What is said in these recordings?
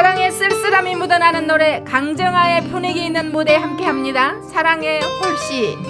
사랑의 쓸쓸함이 묻어나는 노래 강정아의 분위기 있는 무대 함께합니다. 사랑의 홀씨.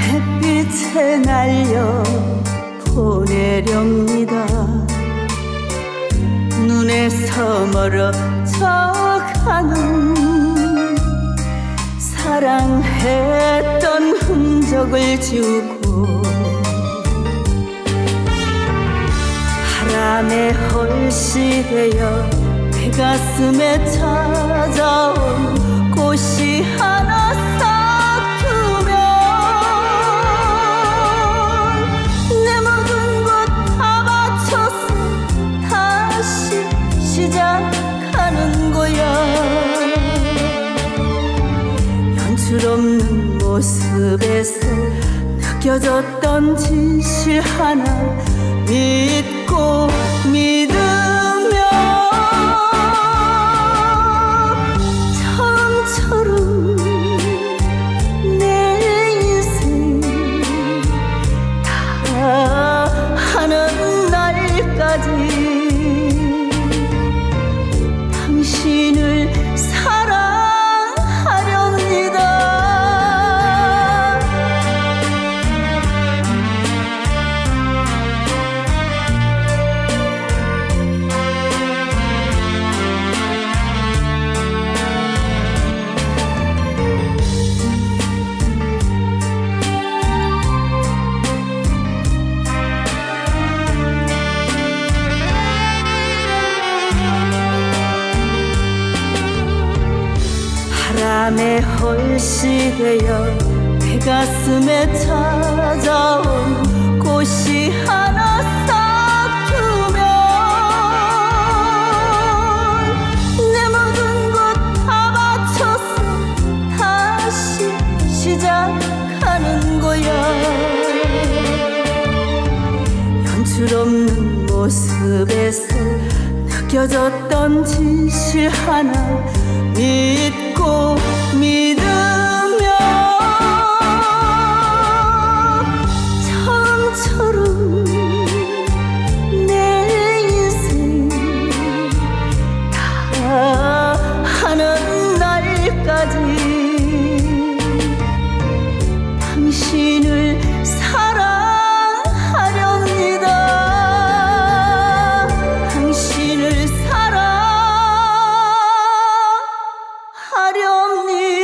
햇빛에 날려 보내렵니다. 눈에서 멀어져 가는 사랑했던 흔적을 지우고 바람에 홀씨 되어 내 가슴에 찾아온 느껴졌던 진실 하나 믿고 바람에 홀씨 되어 내 가슴에 찾아온 꽃이 하나 싹트면 내 모든 것 다 바쳐서 다시 시작하는 거야. 연출 없는 모습에서 느껴졌던 진실 하나 믿 고믿 말이 없니?